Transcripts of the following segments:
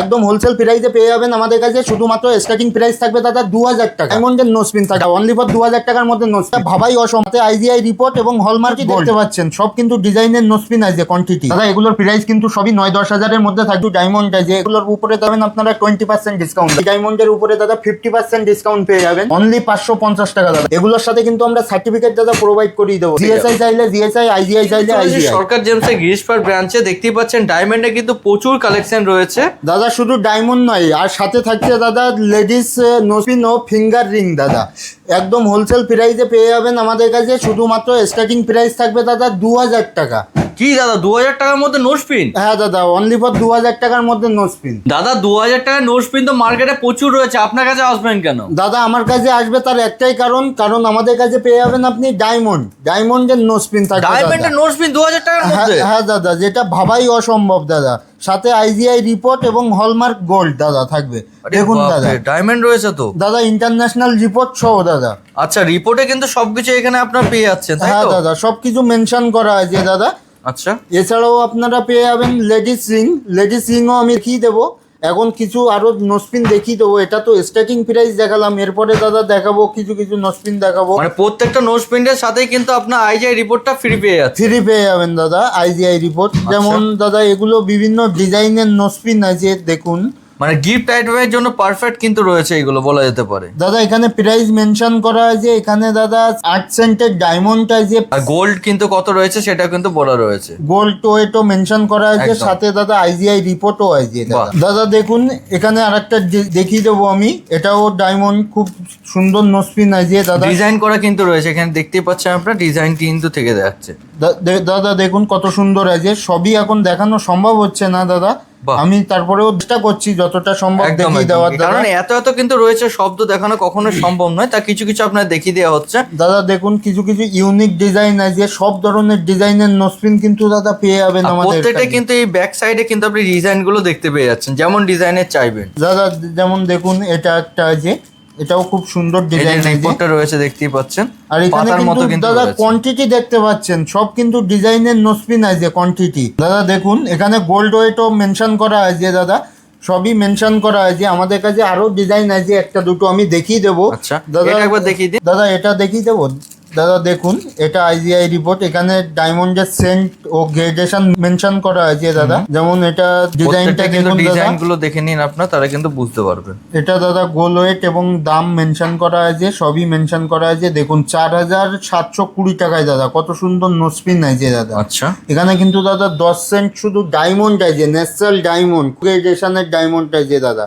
একদম হোলসেল প্রাইসে পেয়ে যাবেন আমাদের কাছে। শুধুমাত্র স্টার্টিং প্রাইস থাকবে দাদা দু হাজার টাকা ডায়মন্ডের নোসপিন থাকবে। অনলি ফর দু হাজার টাকার মধ্যে নোসপিন ভাবাই অসমাতে আইজিআই রিপোর্ট এবং হলমার্কই দেখতে পাচ্ছেন। সব কিন্তু ডিজাইনের নোসপিন আছে কোয়ান্টিটি দাদা এগুলোর প্রাইস কিন্তু সবই নয় দশ হাজারের মধ্যে থাকবে। ডায়মন্ড আছে। এগুলোর উপরে দেবেন আপনারা টোয়েন্টি পার্সেন্ট ডিসকাউন্ট ডায়মন্ডের উপরে দাদা ফিফটি পার্সেন্ট ডিসকাউন্ট পেয়ে যাবেন। অনলি পাঁচশো পঞ্চাশ টাকা দাদা। এগুলোর সাথে কিন্তু আমরা সার্টিফিকেট দাদা প্রোভাইড করিয়ে দেবো। জিএসআই চাইলে জিএসআই আইজিআই চাইলে আইজিআই সরকার জেমসের গিরিশপাড় ব্রাঞ্চে দেখতেই পাচ্ছেন ডায়মন্ডে কিন্তু প্রচুর কালেকশন রয়েছে। দাদা শুধু ডায়মন্ড নয় আর সাথে থাকছে দাদা লেডিস ও ফিঙ্গার রিং দাদা। একদম হোলসেল প্রাইসে পেয়ে যাবেন আমাদের কাছে শুধুমাত্র স্টার্টিং প্রাইস থাকবে দাদা দু হাজার টাকা। কি দাদা দু হাজার টাকার মধ্যে নোটপিন হ্যাঁ দাদা অনলি ফর দু হাজার টাকার মধ্যে নোসপিন দাদা দু হাজার টাকার নোটপিন তো মার্কেটে প্রচুর রয়েছে আপনার কাছে আসবেন কেন? দাদা আমার কাছে আসবে তার একটাই কারণ কারণ আমাদের কাছে পেয়ে যাবেন আপনি ডায়মন্ড ডায়মন্ডের নোসপিন থাকবে ডায়মন্ডের দাদা। নোটপিন দু হাজার টাকার হ্যাঁ মধ্যে? হ্যাঁ দাদা যেটা ভাবাই অসম্ভব দাদা। সাথে আইজিআই রিপোর্ট এবং হলমার্ক গোল্ড দাদা থাকবে। দেখুন দাদা। ডায়মন্ড রয়েছে তো? দাদা ইন্টারন্যাশনাল রিপোর্ট সহ দাদা। আচ্ছা রিপোর্টে কিন্তু সবকিছু এখানে আপনার পেয়ে যাচ্ছেন তাই হ্যাঁ দাদা সব কিছু মেনশন করা আছে দাদা। আচ্ছা। এছাড়াও আপনারা পেয়ে যাবেন লেডিস রিং। লেডিস রিংও আমি দেখিয়ে দেবো। এখন কিছু আরও নসপিন দেখিয়ে দেবো। এটা তো স্টার্টিং প্রাইস দেখালাম। এরপরে দাদা দেখাবো কিছু কিছু নসপিন দেখাবো। মানে প্রত্যেকটা নোটপিনের সাথে কিন্তু আপনার আইজিআই রিপোর্টটা ফ্রি পেয়ে যাচ্ছে। ফ্রি পেয়ে যাবেন দাদা আইজিআই রিপোর্ট যেমন দাদা এগুলো বিভিন্ন ডিজাইনের নসপিন আছে দেখুন। মানে গিফট আইটেমের জন্য পারফেক্ট কিন্তু রয়েছে এগুলো বলা যেতে পারে। দাদা এখানে প্রাইস মেনশন করা আছে এখানে দাদা আট সেন্টের ডায়মন্ড আছে আর গোল্ড কিন্তু কত রয়েছে সেটা কিন্তু বলা রয়েছে। গোল্ড ওয়েটও মেনশন করা আছে সাথে দাদা আইজিআই রিপোর্টও আছে দাদা দেখুন এখানে আরেকটা দেখিয়ে দেবো আমি। এটাও ডায়মন্ড খুব সুন্দর নসপিন আছে দাদা। ডিজাইন করা কিন্তু রয়েছে এখানে দেখতেই পাচ্ছেন আপনারা ডিজাইন কিন্তু থেকে যাচ্ছে। দাদা দেখুন কত সুন্দর আছে সবই এখন দেখানো সম্ভব হচ্ছে না দাদা। আমি তারপরেও চেষ্টা করছি যতটা সম্ভব দেখিয়ে দেওয়ার কারণ এত এত কিন্তু রয়েছে শব্দ দেখানো কখনো সম্ভব নয় তা কিছু কিছু আপনার দেখিয়ে দেওয়া হচ্ছে। দাদা দেখুন কিছু কিছু ইউনিক ডিজাইন আছে সব ধরনের ডিজাইনের নসপিন কিন্তু দাদা পেয়ে যাবেন আমাদের প্রত্যেকটা কিন্তু এই ব্যাক সাইডে কিন্তু আপনি ডিজাইনগুলো দেখতে পেয়ে যাচ্ছেন যেমন ডিজাইনের চাইবেন। দাদা যেমন দেখুন এটা একটা আছে এটাও খুব সুন্দর ডিজাইন রিপোর্টটা রয়েছে দেখতেই পাচ্ছেন। আর এখানে কিন্তু কিন্তু দাদা কোয়ান্টিটি দেখতে পাচ্ছেন সব কিন্তু ডিজাইনের নসপিন যে কোয়ান্টিটি দাদা দেখুন এখানে গোল্ড ওয়েটও মেনশন করা আছে দাদা সবই মেনশন করা আছে। আমাদের কাছে আরও ডিজাইন আছে একটা দুটো আমি দেখিয়ে দেবো। আচ্ছা দাদা একবার দেখিয়ে দিন দাদা এটা দেখিয়ে দেবো? দাদা দেখুন এটা আইজিআই রিপোর্ট এখানে ডায়মন্ডের সেন্ট ও গ্রেডেশন মেনশন করা আছে দাদা। যেমন এটা ডিজাইনটা কিন্তু ডিজাইনগুলো দেখে নিন আপনার তারা কিন্তু বুঝতে পারবেন। এটা দাদা গোল ওয়েট এবং দাম মেনশন করা আছে সবই মেনশন করা আছে দেখুন চার হাজার সাতশো কুড়ি টাকায় দাদা কত সুন্দর নোসপিন আছে দাদা। আচ্ছা। এখানে কিন্তু দাদা দশ সেন্ট শুধু ডায়মন্ড আছে ন্যাচারাল ডায়মন্ড গ্রেডেশনের ডায়মন্ড আছে দাদা।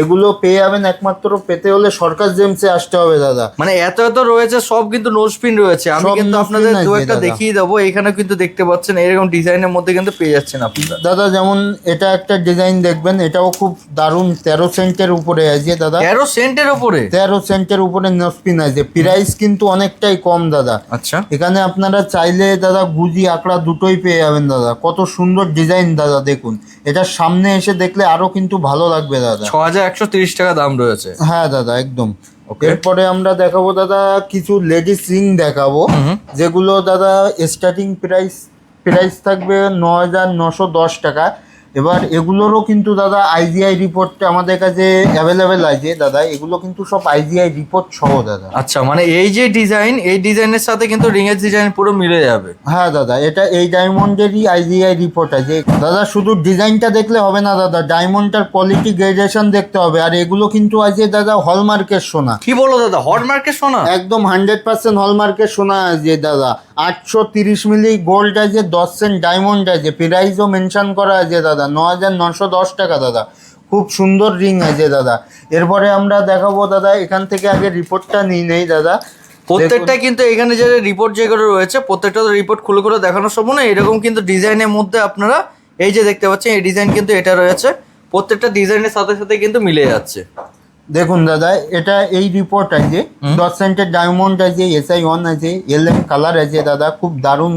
এগুলো পেয়ে যাবেন একমাত্র পেতে হলে সরকার জেমসে আসতে হবে দাদা। মানে এত এত রয়েছে সব কিন্তু নোজপিন রয়েছে। আমি কিন্তু আপনাদের দু একটা দেখিয়ে দেবো। এখানে কিন্তু দেখতে পাচ্ছেন এরকম ডিজাইনের মধ্যে কিন্তু পেয়ে যাচ্ছেন আপনারা দাদা যেমন এটা একটা ডিজাইন দেখবেন এটাও খুব দারুণ। তেরো সেন্টের উপরে আছে দাদা। তেরো সেন্টের ওপরে তেরো সেন্টের উপরে নসপিন আছে। প্রাইস কিন্তু অনেকটাই কম দাদা। আচ্ছা। এখানে আপনারা চাইলে দাদা গুজি আঁকড়া দুটোই পেয়ে যাবেন দাদা। কত সুন্দর ডিজাইন দাদা দেখুন। এটা সামনে এসে দেখলে আরও কিন্তু ভালো লাগবে দাদা। ছ হাজার একশো তিরিশ টাকা দাম রয়েছে। হ্যাঁ দাদা একদম. এরপরে আমরা দেখাবো দাদা কিছু লেডিস রিং দেখাবো। যেগুলো দাদা স্টার্টিং প্রাইস প্রাইস থাকবে ন হাজার নশো দশ টাকা। এবার এগুলোরও কিন্তু দাদা আইজিআই রিপোর্ট আমাদের কাছে অ্যাভেলেবেল আছে দাদা। এগুলো কিন্তু সব আইজিআই রিপোর্ট সহ দাদা। আচ্ছা মানে এই যে ডিজাইন এই ডিজাইনের সাথে কিন্তু রিং এর ডিজাইন পুরো মিলে যাবে। হ্যাঁ দাদা এটা এই ডায়মন্ডেরই আইজিআই রিপোর্ট আছে। দাদা শুধু ডিজাইনটা দেখলে হবে না দাদা ডায়মন্ডটার কোয়ালিটি গ্রেডেশন দেখতে হবে। আর এগুলো কিন্তু আছে দাদা হলমার্কের সোনা। কি বলো দাদা হটমার্কের সোনা? একদম হান্ড্রেড পার্সেন্ট হলমার্কের সোনা আছে দাদা। আটশো তিরিশ মিলি গোল্ড আছে দশ সেন্ট ডায়মন্ড আছে। প্রাইসও মেনশন করা আছে দাদা। ন হাজার নশো দশ টাকা দাদা। খুব সুন্দর রিং আছে দাদা। এরপরে আমরা দেখাবো দাদা এখান থেকে আগে রিপোর্টটা নিই নেই দাদা। প্রত্যেকটা কিন্তু এখানে যে রিপোর্ট যেগুলো রয়েছে প্রত্যেকটা রিপোর্ট খুলে খুলে দেখানো সম্ভব না এরকম কিন্তু ডিজাইনের মধ্যে আপনারা এই যে দেখতে পাচ্ছেন এই ডিজাইন কিন্তু এটা রয়েছে। প্রত্যেকটা ডিজাইনের সাথে সাথে কিন্তু মিলে যাচ্ছে। দেখুন দাদা এটা এই রিপোর্ট আছে। দশ সেন্টের ডায়মন্ড আছে এসআই ওয়ান আছে এল এম কালার আছে দাদা। খুব দারুণ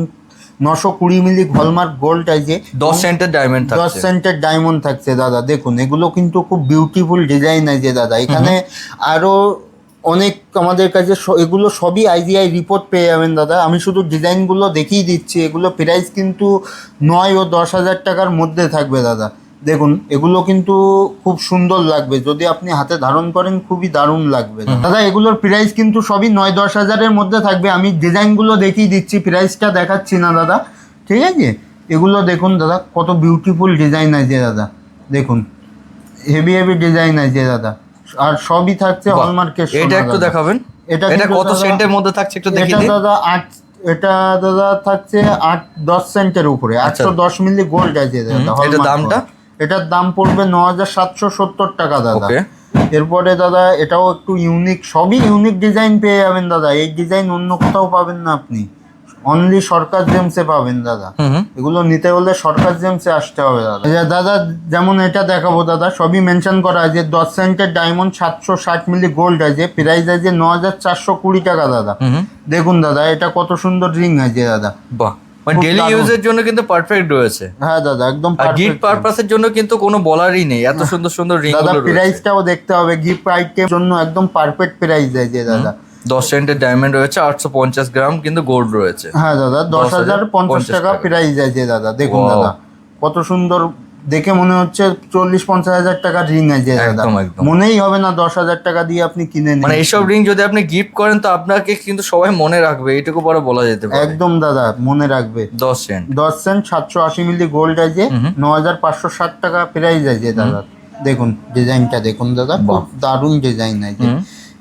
নশো কুড়ি মিলি হলমার্ক গোল্ড আছে দশ সেন্টের ডায়মন্ড দশ সেন্টের ডায়মন্ড থাকছে দাদা। দেখুন এগুলো কিন্তু খুব বিউটিফুল ডিজাইন আছে দাদা। এখানে আরও অনেক আমাদের কাছে এগুলো সবই আইজিআই রিপোর্ট পেয়ে যাবেন দাদা। আমি শুধু ডিজাইনগুলো দেখিয়ে দিচ্ছি। এগুলো প্রাইস কিন্তু নয় ও দশ হাজার টাকার মধ্যে থাকবে দাদা। দেখুন এগুলো কিন্তু খুব সুন্দর লাগবে। যদি আপনি হাতে ধারণ করেন খুবই দারুণ লাগবে। দাদা এগুলোর প্রাইস কিন্তু সবই নয় দশ হাজারের মধ্যে থাকবে। আমি ডিজাইনগুলো দেখিয়ে দিচ্ছি প্রাইসটা দেখাচ্ছি না দাদা। ঠিক আছে? এগুলো দেখুন দাদা কত বিউটিফুল ডিজাইন আছে দাদা। দেখুন হেভি হেভি ডিজাইন আছে দাদা। আর সবই থাকছে হলমার্কের এটা একটু দেখাবেন? এটা এটা কত সেন্টের মধ্যে থাকছে একটু দেখিয়ে এটা দিন। দাদা আট এটা দাদা থাকছে আট দশ সেন্টের উপরে। আচ্ছা। আটশো দশ মিলি গোল্ড আছে দাদা এটার দামটা? এটার দাম পড়বে ন হাজার সাতশো সত্তর টাকা দাদা। এরপরে দাদা এটাও একটু ইউনিক সবই ইউনিক ডিজাইন পেয়ে যাবেন দাদা। এই ডিজাইন অন্য কোথাও পাবেন না আপনি। অনলি সরকার জেমসে পাবেন দাদা। এগুলো নিতে হলে সরকার জেমসে আসতে হবে দাদা। দাদা যেমন এটা দেখাবো দাদা সবই মেনশন করা আছে দশ সেন্টের ডায়মন্ড সাতশো ষাট মিলি গোল্ড আছে প্রাইস আছে ন হাজার চারশো কুড়ি টাকা দাদা। দেখুন দাদা এটা কত সুন্দর রিং আছে দাদা। বাহ। মানে ডেলি ইউজের জন্য কিন্তু পারফেক্ট রয়েছে। হ্যাঁ দাদা একদম আর গিফট পারপাসের জন্য কিন্তু কোনো বলারই নেই। এত সুন্দর সুন্দর রিং দাদা প্রাইসটাও দেখতে হবে। গিফট আইটেম জন্য একদম পারফেক্ট প্রাইস দেয় যে দাদা। দশ সেন্টের ডায়মন্ড রয়েছে আটশো পঞ্চাশ গ্রাম কিন্তু গোল্ড রয়েছে। হ্যাঁ দাদা দশ হাজার পঞ্চাশ টাকা। প্রাইস আছে দাদা। দেখুন দাদা কত সুন্দর দেখে মনে হচ্ছে চল্লিশ পঞ্চাশ হাজার টাকার রিং আছে একদম, একদম। মনেই হবে না দশ হাজার টাকা দিয়ে আপনি কিনে নিন। মানে এইসব রিং যদি আপনি গিফট করেন তো আপনাকে কিন্তু সবাই মনে রাখবে এটুকু পরে বলা যেতে পারে। একদম দাদা মনে রাখবে। দশ সেন্ট দশ সেন্ট সাতশো আশি মিলি গোল্ড আছে ন হাজার পাঁচশো ষাট টাকা প্রাইস আছে দাদা। দেখুন ডিজাইনটা দেখুন দাদা খুব। দারুণ ডিজাইন আছে।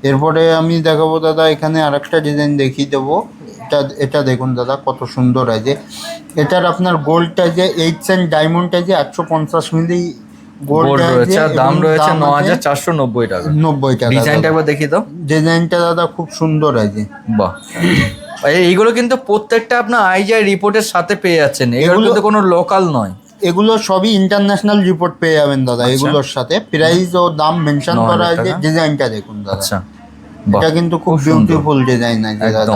এরপরে আমি দেখাবো দাদা এখানে আরেকটা ডিজাইন দেখিয়ে দেবো। এটা এটা দেখুন দাদা কত সুন্দর আছে এটার আপনার গোল্ডটা যে এইট সেন্ট ডায়মন্ডটা যে একশো পঞ্চাশ মিলি গোল্ড গোল্ড রয়েছে দাম রয়েছে ন হাজার চারশো নব্বই টাকা। নব্বই টাকা ডিজাইনটা একবার দাদা খুব সুন্দর আছে বাহ। এইগুলো কিন্তু প্রত্যেকটা আপনার আইজিআই রিপোর্টের সাথে পেয়ে যাচ্ছেন। এগুলো কিন্তু কোনো লোকাল নয়। এগুলো সবই ইন্টারন্যাশনাল রিপোর্ট পেয়ে যাবেন দাদা আচ্ছা। এগুলোর সাথে। প্রাইস ও দাম মেনশন করা আছে। ডিজাইনটা দেখুন দাদা। আচ্ছা। এটা কিন্তু খুব বিউটিফুল ডিজাইন আছে দাদা।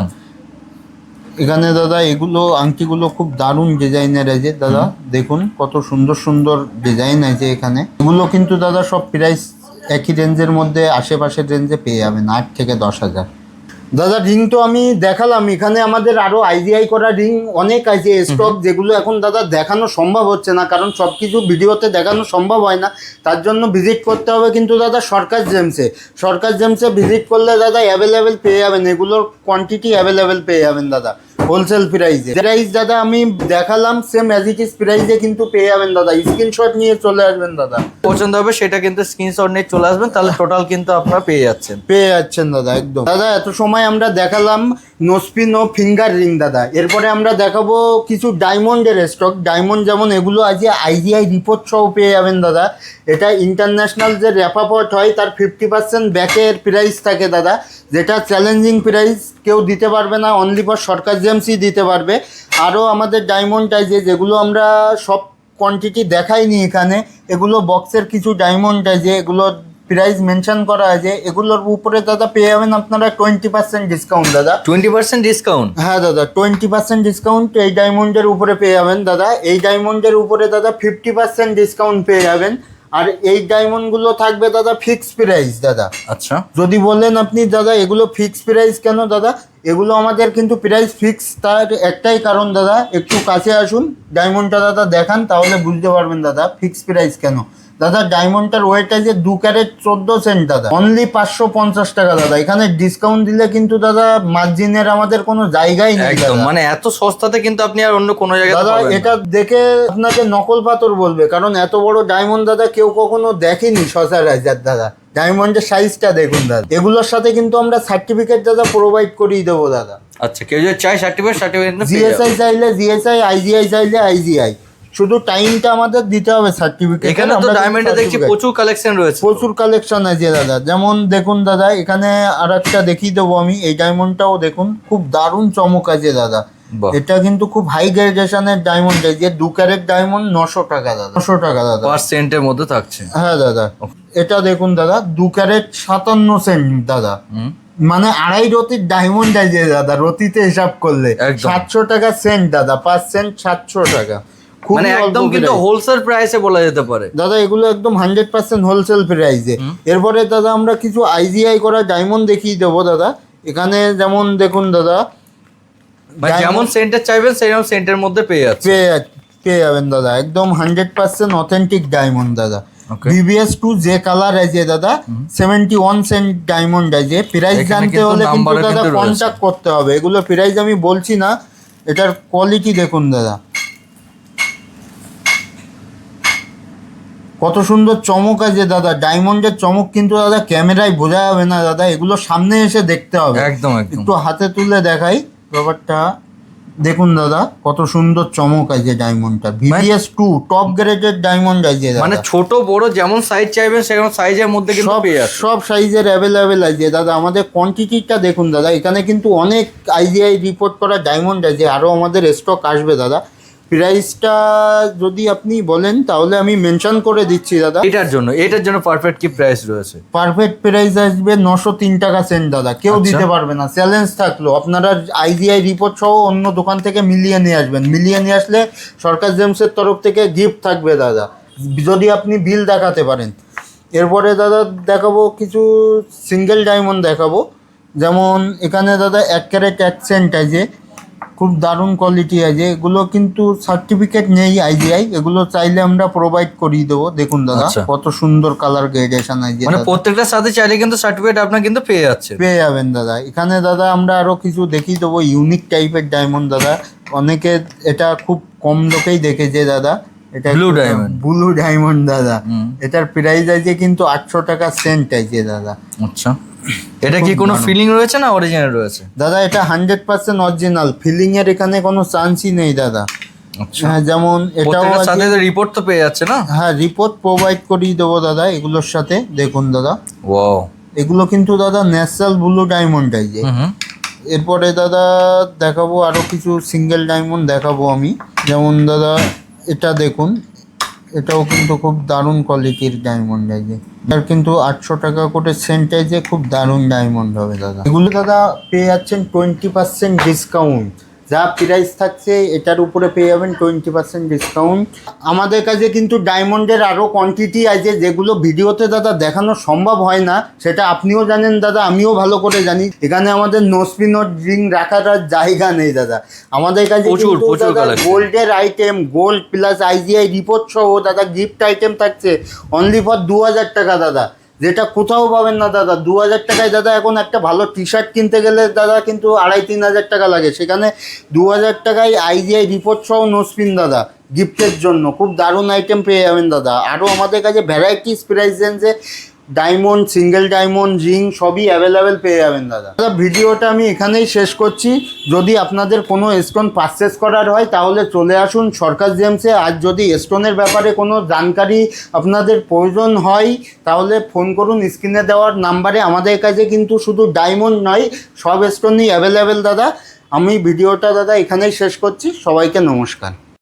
এখানে দাদা এগুলো আংটিগুলো খুব দারুণ ডিজাইনের আছে। দাদা দেখুন কত সুন্দর সুন্দর ডিজাইন আছে এখানে। এগুলো কিন্তু দাদা সব প্রাইস একই রেঞ্জের মধ্যে আশেপাশের রেঞ্জে পেয়ে যাবেন আট থেকে দশ হাজার। দাদা রিং তো আমি দেখালাম। এখানে আমাদের আরও আইডিআই করা রিং অনেক আছে স্টক যেগুলো এখন দাদা দেখানো সম্ভব হচ্ছে না কারণ সব কিছু ভিডিওতে দেখানো সম্ভব হয় না। তার জন্য ভিজিট করতে হবে কিন্তু দাদা সরকার জেমসে সরকার জেমসে ভিজিট করলে দাদা অ্যাভেলেবেল পেয়ে যাবেন। এগুলোর কোয়ান্টিটি অ্যাভেলেবেল পেয়ে যাবেন দাদা। হোলসেল প্রাইসে প্রাইস দাদা আমি দেখালাম সেম অ্যাজ ইট ইজ প্রাইসে কিন্তু পেয়ে যাবেন দাদা। স্ক্রিনশট নিয়ে চলে আসবেন দাদা। পছন্দ হবে সেটা কিন্তু স্ক্রিনশট নিয়ে চলে আসবেন তাহলে টোটাল কিন্তু আপনারা পেয়ে যাচ্ছেন। পেয়ে যাচ্ছেন দাদা একদম। দাদা এত সময় আমরা দেখালাম নোসপিন ও ফিঙ্গার রিং দাদা। এরপরে আমরা দেখাবো কিছু ডায়মন্ডের স্টক ডায়মন্ড যেমন এগুলো আছে আইজিআই রিপোর্ট সহ পেয়ে যাবেন দাদা। এটা ইন্টারন্যাশনাল যে র্যাপাপট হয় তার ফিফটি পার্সেন্ট ব্যাকের প্রাইস থাকে দাদা। যেটা চ্যালেঞ্জিং প্রাইস কেউ দিতে পারবে না অনলি ফর সরকার জেমসই দিতে পারবে। আরও আমাদের ডায়মন্ড আছে যেগুলো আমরা সব কোয়ান্টিটি দেখাইনি এখানে এগুলো বক্সের কিছু ডায়মন্ড আছে এগুলোর প্রাইস মেনশন করা আছে। এগুলোর উপরে দাদা পেয়ে যাবেন আপনারা টোয়েন্টি পার্সেন্ট ডিসকাউন্ট দাদা। টোয়েন্টি পার্সেন্ট ডিসকাউন্ট হ্যাঁ দাদা টোয়েন্টি পার্সেন্ট ডিসকাউন্ট এই ডায়মন্ডের উপরে পেয়ে যাবেন দাদা। এই ডায়মন্ডের উপরে দাদা ফিফটি পার্সেন্ট ডিসকাউন্ট পেয়ে যাবেন। আর এই ডায়মন্ডগুলো থাকবে দাদা ফিক্স প্রাইস দাদা। আচ্ছা। যদি বলেন আপনি দাদা এগুলো ফিক্স প্রাইস কেন দাদা? এগুলো আমাদের কিন্তু প্রাইস ফিক্স তার একটাই কারণ দাদা একটু কাছে আসুন। ডায়মন্ডটা দাদা দেখান তাহলে বুঝতে পারবেন দাদা ফিক্স প্রাইস কেন। দাদা ডায়মন্ডটার ওয়েট আছে দু ক্যারেট চোদ্দ সেন্ট দাদা। অনলি পাঁচশো পঞ্চাশ টাকা দাদা। এখানে ডিসকাউন্ট দিলে কিন্তু দাদা মার্জিনের আমাদের কোনো জায়গাই নেই একদম মানে এত সস্তাতে কিন্তু আপনি আর অন্য কোনো জায়গায় দাদা এটা দেখে আপনাকে নকল পাথর বলবে কারণ এত বড় ডায়মন্ড দাদা কেউ কখনো দেখেনি সচরাচর দাদা। ডায়মন্ডের সাইজটা দেখুন দাদা। এগুলোর সাথে কিন্তু আমরা সার্টিফিকেট দাদা প্রোভাইড করিয়ে দেবো দাদা। আচ্ছা কেউ যদি চাই সার্টিফিকেট সার্টিফিকেট জিএসআই চাইলে জিএসআই আইজিআই চাইলে আইজিআই শুধু টাইমটা আমাদের দিতে হবে সার্টিফিকেট এখানে তো ডায়মন্ডে দেখছি প্রচুর কালেকশন রয়েছে। প্রচুর কালেকশন আছে দাদা। যেমন দেখুন দাদা এখানে আর একটা দেখিয়ে দেবো আমি এই ডায়মন্ডটাও দেখুন খুব দারুণ চমক আছে দাদা। এটা কিন্তু খুব হাই গ্রেডেশনের ডায়মন্ড যে দু ক্যারেট ডায়মন্ড নশো টাকা দাদা নশো টাকা দাদা। পার্সেন্টের মধ্যে থাকছে। হ্যাঁ দাদা। এটা দেখুন দাদা দু ক্যারেট সাতান্ন সেন্ট দাদা। মানে আড়াই রতির ডায়মন্ড আছে দাদা রতিতে হিসাব করলে। সাতশো টাকা সেন্ট দাদা পাঁচ সেন্ট সাতশো টাকা। মানে একদম কিন্তু হোলসেল প্রাইসে বলা যেতে পারে। দাদা এগুলো একদম হান্ড্রেড পার্সেন্ট হোলসেল প্রাইসে এরপরে দাদা আমরা কিছু আইজিআই করা ডায়মন্ড দেখিয়ে দেবো দাদা। এখানে যেমন দেখুন দাদা মানে যেমন সেন্টার চাইবেন সেরকম সেন্টের মধ্যে পেয়ে যাচ্ছে। পেয়ে পেয়ে যাবেন দাদা। একদম হান্ড্রেড পার্সেন্ট অথেন্টিক ডায়মন্ড দাদা. বিবিএস টু যে কালার আছে দাদা সেভেন্টি ওয়ান সেন্ট ডায়মন্ড আছে। প্রাইস জানতে হলে কিন্তু দাদা কন্ট্যাক্ট করতে হবে। এগুলো প্রাইস আমি বলছি না এটার কোয়ালিটি দেখুন দাদা। কত সুন্দর চমক আছে দাদা ডায়মন্ডের চমক কিন্তু দাদা ক্যামেরায় বোঝা যাবে না দাদা এগুলো সামনে এসে দেখতে হবে। একদম একটু হাতে তুলে দেখাই ব্যাপারটা। দেখুন দাদা কত সুন্দর চমক আছে ডায়মন্ডটা। ভিভিএস টু টপ গ্রেডের ডায়মন্ড আছে মানে ছোট বড় যেমন সাইজ চাইবেন সেরকম সাইজের মধ্যে কিন্তু সব সাইজের অ্যাভেলেবেল আছে। দাদা আমাদের কোয়ান্টিটিটা দেখুন দাদা এখানে কিন্তু অনেক আইজিআই রিপোর্ট করা ডায়মন্ড আছে আরও আমাদের স্টক আসবে দাদা। প্রাইসটা যদি আপনি বলেন তাহলে আমি মেনশন করে দিচ্ছি দাদা। এটার জন্য এটার জন্য পারফেক্ট কি প্রাইস রয়েছে? পারফেক্ট প্রাইস আসবে নশো তিন টাকা সেন্ট দাদা। কেউ আচ্ছা। দিতে পারবে না চ্যালেঞ্জ থাকল। আপনারা আইজিআই রিপোর্ট সহ অন্য দোকান থেকে মিলিয়ে নিয়ে আসবেন। মিলিয়ে নিয়ে আসলে সরকার জেমসের তরফ থেকে গিফট থাকবে দাদা। যদি আপনি বিল দেখাতে পারেন। এরপরে দাদা দেখাবো কিছু সিঙ্গেল ডায়মন্ড দেখাবো। যেমন এখানে দাদা এক ক্যারেট এক সেন্ট আছে। খুব দারুণ কোয়ালিটি আছে। এগুলো কিন্তু সার্টিফিকেট নেই আইজিআই এগুলো চাইলে আমরা প্রোভাইড করিয়ে দেবো। দেখুন দাদা আচ্ছা। কত সুন্দর কালার গ্রেডেশন আছে মানে প্রত্যেকটা প্রত্যেকটার সাথে চাইলে কিন্তু সার্টিফিকেট আপনার কিন্তু পেয়ে যাচ্ছে পেয়ে যাবেন দাদা। এখানে দাদা আমরা আরও কিছু দেখিয়ে দেবো। ইউনিক টাইপের ডায়মন্ড দাদা। অনেকে এটা খুব কম লোকেই দেখেছে দাদা। এটা Blue diamond. ব্লু ডায়মন্ড দাদা। এটার প্রাইস আছে কিন্তু আটশো টাকা সেন্ট আছে দাদা। আচ্ছা। এটা কি কোনো ফিলিং রয়েছে না অরিজিনাল রয়েছে? দাদা এটা হান্ড্রেড পার্সেন্ট অরিজিনাল ফিলিং এর এখানে কোনো চান্সই নেই দাদা। আচ্ছা। হ্যাঁ যেমন এটাও সাথে রিপোর্ট তো পেয়ে যাচ্ছে না? হ্যাঁ রিপোর্ট প্রোভাইড করিয়ে দেবো দাদা এগুলোর সাথে। দেখুন দাদা। ওয়াও এগুলো কিন্তু দাদা ন্যাচারাল ব্লু ডায়মন্ড আছে এরপরে দাদা দেখাবো আরও কিছু সিঙ্গেল ডায়মন্ড দেখাবো আমি। যেমন দাদা এটা দেখুন, এটাও কিন্তু খুব দারুণ কোয়ালিটির ডায়মন্ড আছে এটার কিন্তু আটশো টাকা করে সেন্টাইজে খুব দারুণ ডায়মন্ড হবে দাদা। এগুলো দাদা পেয়ে যাচ্ছেন টোয়েন্টি পার্সেন্ট ডিসকাউন্ট যা প্রাইস থাকছে এটার উপরে পেয়ে যাবেন টোয়েন্টি পার্সেন্ট ডিসকাউন্ট আমাদের কাছে কিন্তু ডায়মন্ডের আরও কোয়ান্টিটি আছে যেগুলো ভিডিওতে দাদা দেখানো সম্ভব হয় না সেটা আপনিও জানেন দাদা আমিও ভালো করে জানি। এখানে আমাদের নোসপিনোর রিং রাখার আর জায়গা নেই দাদা। আমাদের কাছে প্রচুর, প্রচুর collection। গোল্ডের item gold plus IGI report সহ দাদা গিফট আইটেম থাকছে। অনলি ফর দু হাজার টাকা দাদা। যেটা কোথাও পাবেন না দাদা। দু হাজার টাকায় দাদা এখন একটা ভালো টি শার্ট কিনতে গেলে দাদা কিন্তু আড়াই তিন হাজার টাকা লাগে। সেখানে দু হাজার টাকায় আইজিআই রিপোর্ট সহ নোসপিন দাদা গিফটের জন্য। খুব দারুণ আইটেম পেয়ে যাবেন দাদা। আরও আমাদের কাছে ভ্যারাইটিস প্রাইস রেঞ্জে ডায়মন্ড, সিঙ্গেল ডায়মন্ড, রিং সবই অ্যাভেলেবেল পেয়ে যাবেন দাদা। দাদা, ভিডিওটা আমি এখানেই শেষ করছি। যদি আপনাদের কোনো স্টোন পারচেস করার হয়, তাহলে চলে আসুন সরকার জেমসে আর যদি স্টোনের ব্যাপারে কোনো জানকারি আপনাদের প্রয়োজন হয়, তাহলে ফোন করুন। স্ক্রিনে দেওয়ার নাম্বারে আমাদের কাছে কিন্তু শুধু ডায়মন্ড নয়, সব স্টোনই অ্যাভেলেবেল দাদা। আমি ভিডিওটা দাদা এখানেই শেষ করছি। সবাইকে নমস্কার।